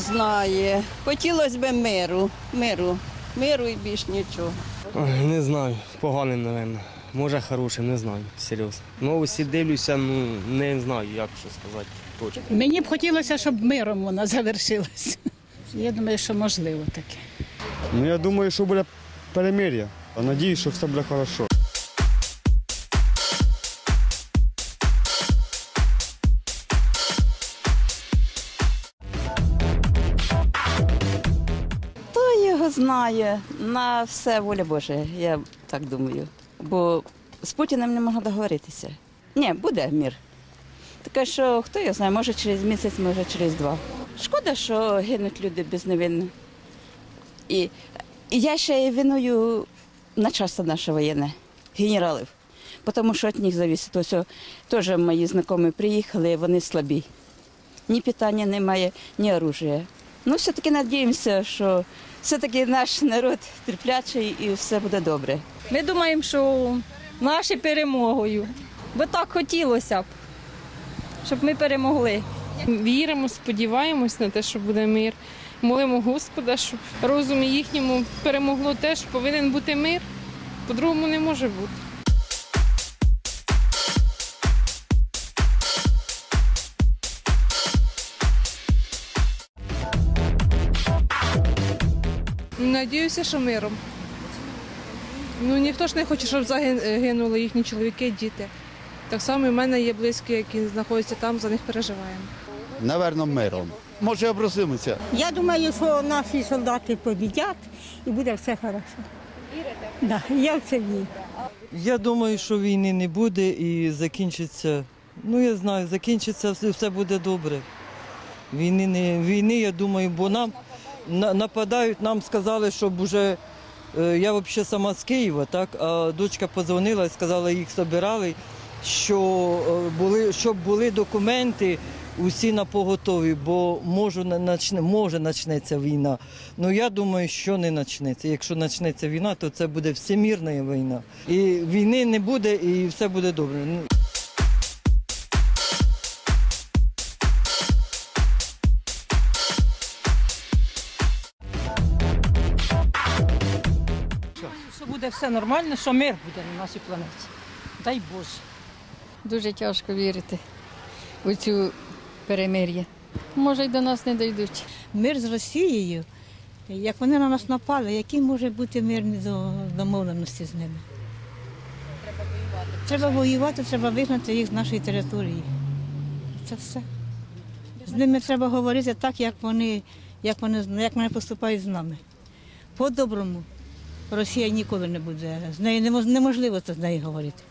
знає. Хотілося б миру, миру, миру і більш нічого. Ой, Не знаю, поганим, напевно. Може хорошим, не знаю, серйозно. Новості дивлюся, ну не знаю, як що сказати точно. Мені б хотілося, щоб миром вона завершилася. Я думаю, що можливо таке. Ну, я думаю, що буде перемир'я. Надіюсь, що все буде хорошо. Знає? На все воля Божа, я так думаю. Бо з Путіним не можна договоритися. Ні, буде мір. Таке, що хто його знає, може через місяць, може через два. Шкода, що гинуть люди безневинно. І, і я ще й виную начальство наше воєнне, генералів. Тому що від них залежить. Ось теж мої знайомі приїхали, вони слабі. Ні питання немає, ні оружия. Ну, все-таки надіємося, що все-таки наш народ терплячий і все буде добре. Ми думаємо, що наші перемогою. Бо так хотілося б, щоб ми перемогли. Віримо, сподіваємось на те, що буде мир. Молимо Господа, щоб розумі їхньому перемогло те, що повинен бути мир. По-другому не може бути. Надіюся, що миром. Ну ніхто ж не хоче, щоб загинули їхні чоловіки, діти. Так само і в мене є близькі, які знаходяться там, за них переживаємо. Наверно, миром. Може, образимося. Я думаю, що наші солдати побідять і буде все хорошо. Вірите? Да, я в це вірю. Я думаю, що війни не буде і закінчиться. Ну я знаю, закінчиться все, все буде добре. Війни не війни, я думаю, бо нам на- нападають, нам сказали, щоб уже е, я взагалі сама з Києва, так, а дочка подзвонила і сказала, їх збирали, що е, були, щоб були документи усі на поготові, бо може, начне, може почнеться війна. Ну я думаю, що не почнеться. Якщо почнеться війна, то це буде всемірна війна. І війни не буде, і все буде добре. Буде все нормально, що мир буде на нашій планеті. Дай Боже. Дуже тяжко вірити у цю перемир'я. Може, й до нас не дійдуть. Мир з Росією, як вони на нас напали, які може бути мирні до- домовленості з ними? Треба воювати. Треба воювати, треба вигнати їх з нашої території. Це все. З ними треба говорити так, як вони, як вони, як вони поступають з нами. По-доброму. Росія ніколи не буде. З нею немож- неможливо з нею говорити.